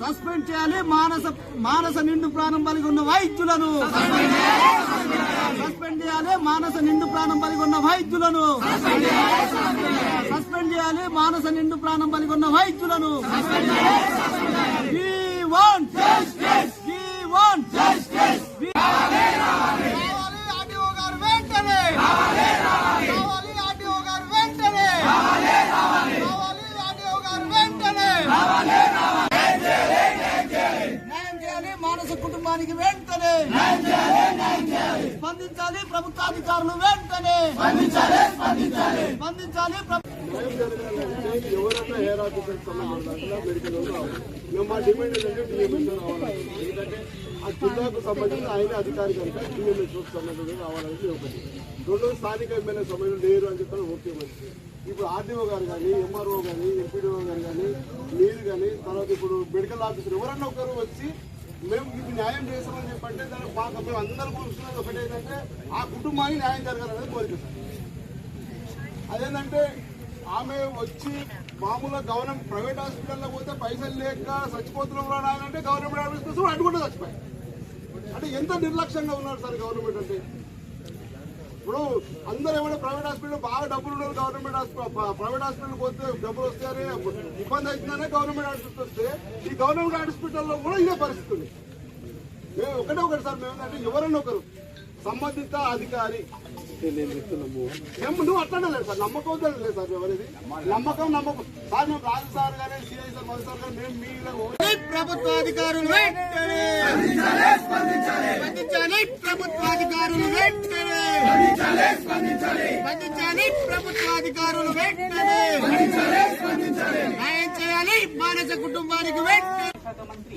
Suspend చేయాలి. మానస మానస నిండు ప్రాణం కలిగి ఉన్న వైద్యులను. సస్పెండ్ చేయాలి. మానస నిండు ప్రాణం కలిగి ఉన్న వైద్యులను. సస్పెండ్ చేయాలి. మానస నిండు ప్రాణం కలిగి ఉన్న వైద్యులను. ఈ వన్ ఈ వన్ ప్రభుత్వానికి వెంటనే. స్పందించాలి ప్రభుత్వాధికారులు వెంటనే. స్పందించాలి ప్రభు- ఎవరైనా హెయిర్ ఆఫీసర్ మెడికల్ మేము మా డిమాండ్ ఏంటంటే డిఎంఎస్ రావాలి ఎందుకంటే ఆ జిల్లాకు సంబంధించిన ఆయన అధికారి కనుక డిఎంఎస్ సంబంధించి రావాలని ఒకటి రెండు స్థానిక ఎమ్మెల్యే సమయంలో లేరు అని చెప్పారు ఓకే మంచిది ఇప్పుడు ఆర్డీఓ గారు కానీ ఎంఆర్ఓ కానీ ఎంపీడీఓ గారు కానీ మీరు కానీ తర్వాత ఇప్పుడు మెడికల్ ఆఫీసర్ ఎవరన్నా ఒకరు వచ్చి మేము మీకు న్యాయం చేస్తామని చెప్పంటే దానికి మాకు మేము అందరం కూర్చున్నది ఒకటి ఏంటంటే ఆ కుటుంబానికి న్యాయం జరగాలనేది కోరిక. సార్ అదేంటంటే ఆమె వచ్చి మామూలుగా గవర్నమెంట్ ప్రైవేట్ హాస్పిటల్లో పోతే పైసలు లేక చచ్చిపోతున్నాం అంటే గవర్నమెంట్ హాస్పిటల్స్ అడ్డుకుంటే చచ్చిపోయాయి. అంటే ఎంత నిర్లక్ష్యంగా ఉన్నారు సార్ గవర్నమెంట్ అంటే? ఇప్పుడు అందరూ ఏమైనా ప్రైవేట్ హాస్పిటల్ బాగా డబ్బులు ఉన్నారు గవర్నమెంట్ హాస్పిటల్ ప్రైవేట్ హాస్పిటల్ పోతే డబ్బులు వస్తాయని ఇబ్బంది అవుతుందనే గవర్నమెంట్ హాస్పిటల్ వస్తే ఈ గవర్నమెంట్ హాస్పిటల్లో కూడా ఇదే పరిస్థితి ఉంది. మేము ఒకటే ఒకటి సార్ మేము అంటే ఎవరైనా ఒకరు. సంబంధిత అధికారి. మేము నువ్వు అట్లానే లేదు సార్ నమ్మకం లేదు సార్ ఎవరిది. నమ్మకం నమ్మకం. సార్ మేము రాజు సార్ కానీ సిఐ సార్ మధు సార్ కానీ మేము మీ ప్రభుత్వాధికారులు స్పందించాలి ప్రభుత్వాధికారులు స్పందించాలి ప్రభుత్వాధికారులు న్యాయం చేయాలి మానస కుటుంబానికి వెంటనే. శాఖ మంత్రి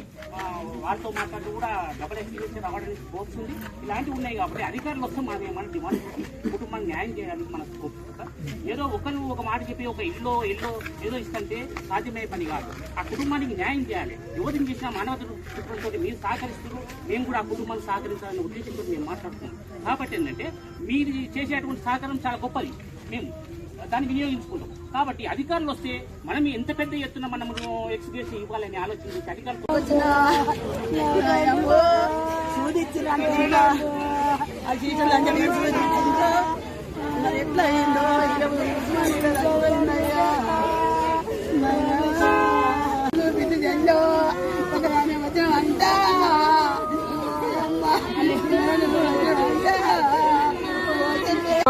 వాళ్ళతో మాట్లాడుతూ కూడా డబల్ ఎక్స్పీరియన్స్ రావడానికి స్కోప్స్ ఉంది. ఇలాంటివి ఉన్నాయి కాబట్టి అధికారులు వస్తే మనం మన డిమాండ్ చేసి కుటుంబాన్ని న్యాయం చేయడానికి మన స్కోప్ ఏదో ఒకరు ఒక మాట చెప్పి ఒక ఇల్లు ఇల్లు ఏదో ఇస్తుంటే సాధ్యమయ్యే పని కాదు. ఆ కుటుంబానికి న్యాయం చేయాలి. ఎవరిని చేసిన మానవత మీరు సహకరిస్తారు మేము కూడా ఆ కుటుంబాన్ని సహకరించాలనే ఉద్దేశంతో మేము మాట్లాడుతున్నాం కాబట్టి ఏంటంటే మీరు చేసేటువంటి సహకారం చాలా గొప్పది. మేము దాన్ని వినియోగించుకుంటాం కాబట్టి అధికారులు వస్తే మనం ఎంత పెద్ద ఎత్తున మనం ఎక్స్గ్రేషన్ ఇవ్వాలని ఆలోచించి అధికారులు ఎట్లా అయిందో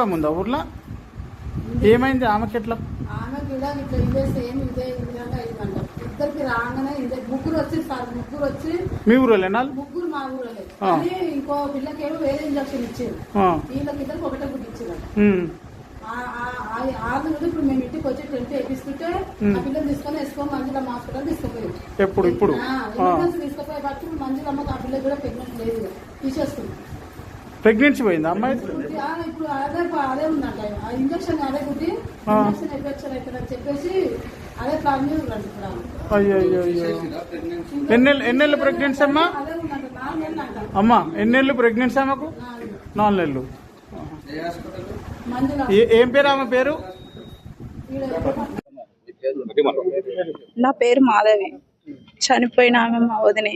ముందా ఊర్లో ఏమైంది? ఆమెకి ఎట్లా ఆమె కూడా ఇట్లా ఇదే సేమ్ ఇదే విధంగా అయిందంట ఇద్దరికి రాగానే ఇదే ముగ్గురు వచ్చి సార్ ముగ్గురు వచ్చి మీ ఊరోళ్ళేనా ముగ్గురు మా ఊరలే. కానీ ఇంకో పిల్లకేమో వేరే ఇంజక్షన్ ఇచ్చారు ఆ, వీళ్ళకి ఇద్దరికి ఒకటే గుడ్డి ఇచ్చారు ఉమ్, ఆరు నుండి ఇప్పుడు మేము ఇంటికి వచ్చి టెంట్ వేపిస్తుంటే ఆ పిల్లలు తీసుకొని వేసుకో మంజులమ్మ హాస్పిటల్ తీసుకుపోయారు. ఎప్పుడు ఇప్పుడు? తీసుకుపోయే బట్టి మంజులమ్మకి ఆ పిల్లలు కూడా ప్రెగ్నెంట్ లేదు ఇక. తీసేస్తుంది ప్రెగ్నెన్సీ పోయిందా అమ్మాయి? ఇప్పుడు అదే అదే ఉందంట. ఆ ఇంజక్షన్ అదే గుడ్డి ఆ. ఇంజక్షన్ ఎఫెక్షన్ అవుతుందని చెప్పేసి అదే ప్లాన్ మీద ఉందండి ఇప్పుడు ఆమె. అయ్యో అయ్యో అయ్యో ఎన్నెళ్ళు ఎన్నెళ్ళు ప్రెగ్నెన్సీ అమ్మా? అమ్మా ఎన్నెళ్ళు ప్రెగ్నెన్సీ ఆమెకు? నాలుగు. నెలలు. మంజుల. ఏ- ఏం పేరు ఆమె పేరు? నా పేరు మాధవి. చనిపోయిన ఆమె మా వదినే.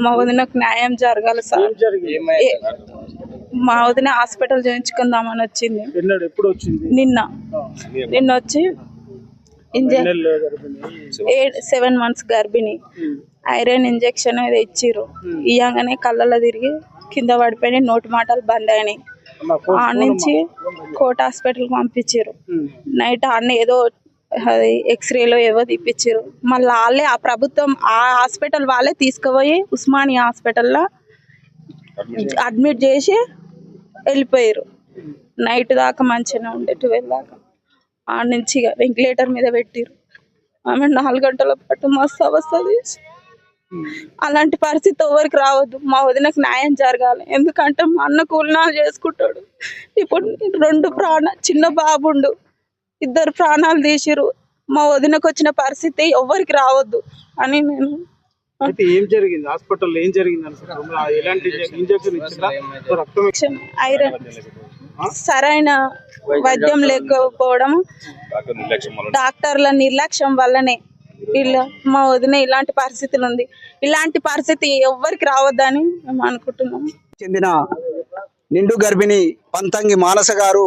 మా వదినకు న్యాయం జరగాలి సార్. మా వదిన హాస్పిటల్ చేయించుకుందామని వచ్చింది. ఎప్పుడు వచ్చింది? నిన్న. నిన్న వచ్చి. ఎయిట్ సెవెన్ మంత్స్ గర్భిణి. ఐరన్ ఇంజెక్షన్ అది ఇచ్చిర్రు. ఇయ్యంగానే కళ్ళలో తిరిగి కింద పడిపోయి నోటి మాటలు బంద్ అయినాయి. అమ్మా, ఫోన్- ఆ నుంచి కోట హాస్పిటల్కి పంపించారు నైట్ అన్న ఏదో అది ఎక్స్రేలో ఏవో తీపిచ్చారు మళ్ళీ వాళ్ళే ఆ ప్రభుత్వం ఆ హాస్పిటల్ వాళ్ళే తీసుకుపోయి ఉస్మానియా హాస్పిటల్లో అడ్మిట్ చేసి వెళ్ళిపోయారు. నైట్ దాకా మంచిగానే ఉండే ట్వెల్వ్ దాకా. ఆడ నుంచి వెంటిలేటర్ మీద పెట్టిరు ఆమె నాలుగు గంటల పాటు మస్తు అవస్థ తీసి. అలాంటి పరిస్థితి ఎవరికి రావద్దు. మా వదినకు న్యాయం జరగాలి. ఎందుకంటే మా అన్న కూలినాలు చేసుకుంటాడు. ఇప్పుడు రెండు ప్రాణ చిన్న బాబుండు ఇద్దరు ప్రాణాలు తీసిరు మా వదినకు వచ్చిన పరిస్థితి ఎవరికి రావద్దు అని నేను అయితే ఏం జరిగింది? హాస్పిటల్లో ఏం జరిగింది ఎలాంటి ఇంజక్షన్ రక్తం ఐరన్ సరైన వైద్యం లేకపోవడం. డాక్టర్ల నిర్లక్ష్యం వల్లనే వీళ్ళ మా వదిన ఇలాంటి పరిస్థితులు ఉంది. ఇలాంటి పరిస్థితి ఎవ్వరికి రావద్దని మేము అనుకుంటున్నాం. చెందిన నిండు గర్భిణి పంతంగి మానస గారు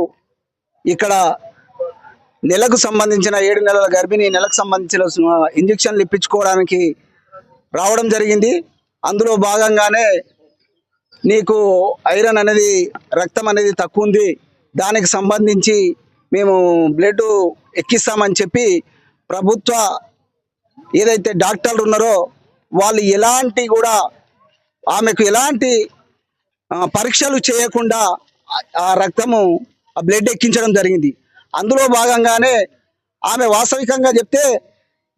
ఇక్కడ నెలకు సంబంధించిన ఏడు నెలల గర్భిణి నెలకు సంబంధించిన ఇంజక్షన్లు ఇప్పించుకోవడానికి రావడం జరిగింది. అందులో భాగంగానే నీకు ఐరన్ అనేది రక్తం అనేది తక్కువ ఉంది. దానికి సంబంధించి మేము బ్లడ్ ఎక్కిస్తామని చెప్పి ప్రభుత్వ ఏదైతే డాక్టర్లు ఉన్నారో వాళ్ళు ఎలాంటి కూడా ఆమెకు ఎలాంటి పరీక్షలు చేయకుండా ఆ రక్తము ఆ బ్లడ్ ఎక్కించడం జరిగింది. అందులో భాగంగానే ఆమె వాస్తవికంగా చెప్తే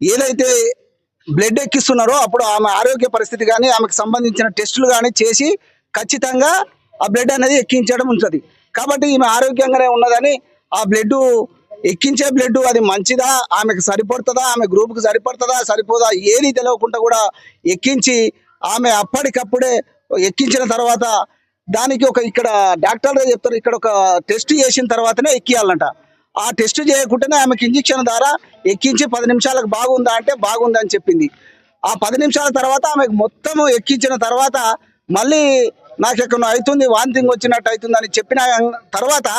ఏదైతే బ్లడ్ ఎక్కిస్తున్నారో అప్పుడు ఆమె ఆరోగ్య పరిస్థితి కానీ ఆమెకు సంబంధించిన టెస్టులు కానీ చేసి ఖచ్చితంగా ఆ బ్లడ్ అనేది ఎక్కించడం ఉంటుంది. కాబట్టి ఈమె ఆరోగ్యంగానే ఉన్నదని ఆ బ్లడ్ ఎక్కించే బ్లడ్ అది మంచిదా ఆమెకు సరిపడుతుందా ఆమె గ్రూప్కి సరిపడుతుందా సరిపోదా ఏది తెలియకుండా కూడా ఎక్కించి ఆమె అప్పటికప్పుడే ఎక్కించిన తర్వాత దానికి ఒక ఇక్కడ డాక్టర్లు చెప్తారు ఇక్కడ ఒక టెస్ట్ చేసిన తర్వాతనే ఎక్కియాలంట. ఆ టెస్ట్ చేయకుండానే ఆమెకి ఇంజక్షన్ ద్వారా ఎక్కించి పది నిమిషాలకు బాగుందా అంటే బాగుందని చెప్పింది. ఆ పది నిమిషాల తర్వాత ఆమెకు మొత్తం ఎక్కించిన తర్వాత మళ్ళీ నాకు ఎక్కడ అవుతుంది వాంతింగ్ వచ్చినట్టు అవుతుంది అని చెప్పిన తర్వాత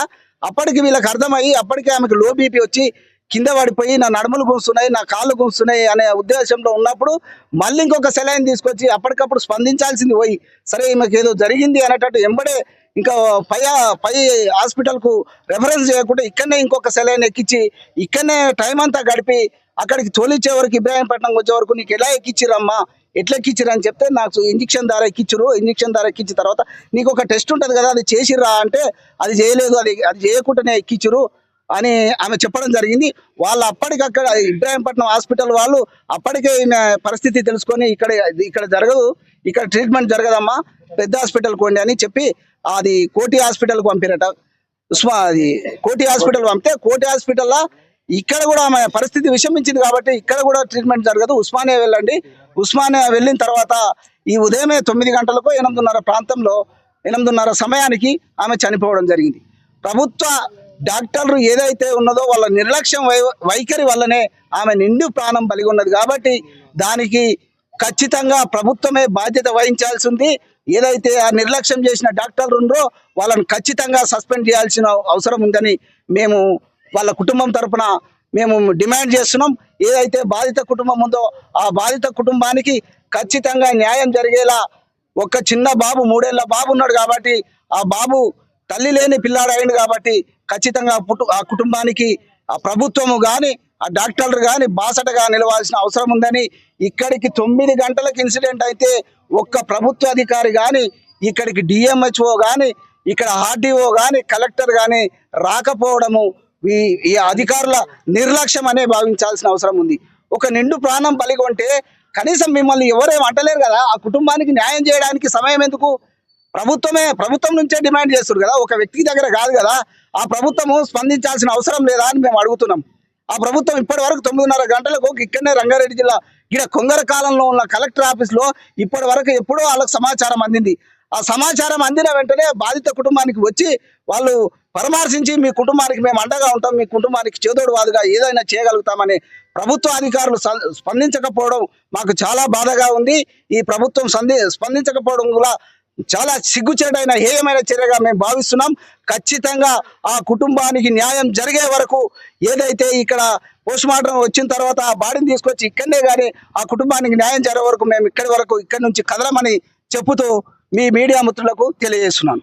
అప్పటికి వీళ్ళకి అర్థమయ్యి అప్పటికే ఆమెకు లో బీపీ వచ్చి కింద పడిపోయి నా నడుములు గుంస్తున్నాయి నా కాళ్ళు గుంస్తున్నాయి అనే ఉద్దేశంలో ఉన్నప్పుడు మళ్ళీ ఇంకొక సెలైన్ తీసుకొచ్చి అప్పటికప్పుడు స్పందించాల్సింది పోయి సరే ఈమెకి ఏదో జరిగింది అనేటట్టు ఎంబడే ఇంకా పై పై హాస్పిటల్కు రెఫరెన్స్ చేయకుండా ఇక్కడనే ఇంకొక సెలైన్ ఎక్కించి ఇక్కడనే టైం అంతా గడిపి అక్కడికి తోలిచ్చే వరకు ఇబ్రాహీంపట్నం వచ్చే వరకు నీకు ఎలా ఎక్కిచ్చిరమ్మా? ఎట్లా ఎక్కిచ్చిరు అని చెప్తే నాకు ఇంజక్షన్ ద్వారా ఎక్కించరు ఇంజక్షన్ ద్వారా ఎక్కించిన తర్వాత నీకు ఒక టెస్ట్ ఉంటుంది కదా అది చేసిర్రా అంటే అది చేయలేదు అది అది చేయకుండానే ఎక్కించరు అని ఆమె చెప్పడం జరిగింది. వాళ్ళు అప్పటికక్కడ ఇబ్రాహీంపట్నం హాస్పిటల్ వాళ్ళు అప్పటికే ఈమె పరిస్థితి తెలుసుకొని ఇక్కడ ఇక్కడ జరగదు ఇక్కడ ట్రీట్మెంట్ జరగదమ్మా పెద్ద హాస్పిటల్ కొండి అని చెప్పి అది కోటి హాస్పిటల్కి పంపిరట. ఉస్మా అది కోటి హాస్పిటల్ పంపితే కోటి హాస్పిటల్లో ఇక్కడ కూడా ఆమె పరిస్థితి విషమించింది కాబట్టి ఇక్కడ కూడా ట్రీట్మెంట్ జరగదు. ఉస్మానియా వెళ్ళండి. ఉస్మానియా వెళ్ళిన తర్వాత ఈ ఉదయమే తొమ్మిది గంటలకు ఎనిమిదిన్నర ప్రాంతంలో ఎనిమిదిన్నర సమయానికి ఆమె చనిపోవడం జరిగింది. ప్రభుత్వ డాక్టర్లు ఏదైతే ఉన్నదో వాళ్ళ నిర్లక్ష్యం వై వైఖరి వల్లనే ఆమె నిండు ప్రాణం కలిగి ఉన్నది కాబట్టి దానికి ఖచ్చితంగా ప్రభుత్వమే బాధ్యత వహించాల్సి ఉంది. ఏదైతే ఆ నిర్లక్ష్యం చేసిన డాక్టర్లు ఉన్నారో వాళ్ళని ఖచ్చితంగా సస్పెండ్ చేయాల్సిన అవసరం ఉందని మేము వాళ్ళ కుటుంబం తరఫున మేము డిమాండ్ చేస్తున్నాం. ఏదైతే బాధిత కుటుంబం ఉందో ఆ బాధిత కుటుంబానికి ఖచ్చితంగా న్యాయం జరిగేలా ఒక చిన్న బాబు మూడేళ్ళ బాబు ఉన్నాడు కాబట్టి ఆ బాబు తల్లి లేని పిల్లాడు అయింది కాబట్టి ఖచ్చితంగా ఆ పుటు- ఆ కుటుంబానికి ఆ ప్రభుత్వము కానీ డాక్టర్లు కానీ బాసటగా నిలవాల్సిన అవసరం ఉందని ఇక్కడికి తొమ్మిది గంటలకు ఇన్సిడెంట్ అయితే ఒక్క ప్రభుత్వ అధికారి కానీ ఇక్కడికి డిఎంహెచ్ఓ కానీ ఇక్కడ ఆర్డీఓ కానీ కలెక్టర్ కానీ రాకపోవడము ఈ ఈ అధికారుల నిర్లక్ష్యం అనే భావించాల్సిన అవసరం ఉంది. ఒక నిండు ప్రాణం పలిగొంటే కనీసం మిమ్మల్ని ఎవరేం అంటలేరు కదా ఆ కుటుంబానికి న్యాయం చేయడానికి సమయం ఎందుకు? ప్రభుత్వమే ప్రభుత్వం నుంచే డిమాండ్ చేస్తారు కదా ఒక వ్యక్తి దగ్గర కాదు కదా ఆ ప్రభుత్వము స్పందించాల్సిన అవసరం లేదా అని మేము అడుగుతున్నాం. ఆ ప్రభుత్వం ఇప్పటి వరకు తొమ్మిదిన్నర గంటలకు ఇక్కడనే రంగారెడ్డి జిల్లా ఇక్కడ కొంగర కాలంలో ఉన్న కలెక్టర్ ఆఫీస్లో ఇప్పటి వరకు ఎప్పుడో వాళ్ళకు సమాచారం అందింది. ఆ సమాచారం అందిన వెంటనే బాధిత కుటుంబానికి వచ్చి వాళ్ళు పరామర్శించి మీ కుటుంబానికి మేము అండగా ఉంటాం మీ కుటుంబానికి చేదోడు వాదుగా ఏదైనా చేయగలుగుతామని ప్రభుత్వ అధికారులు స్పందించకపోవడం మాకు చాలా బాధగా ఉంది. ఈ ప్రభుత్వం సంధి స్పందించకపోవడం కూడా చాలా సిగ్గుచేటైన హేయమైన చర్యగా మేము భావిస్తున్నాం. ఖచ్చితంగా ఆ కుటుంబానికి న్యాయం జరిగే వరకు ఏదైతే ఇక్కడ పోస్ట్ మార్టం వచ్చిన తర్వాత ఆ బాడీని తీసుకొచ్చి ఇక్కడనే కానీ ఆ కుటుంబానికి న్యాయం జరిగే వరకు మేము ఇక్కడి వరకు ఇక్కడి నుంచి కదలమని చెప్పుతూ మీ మీడియా మిత్రులకు తెలియజేస్తున్నాను.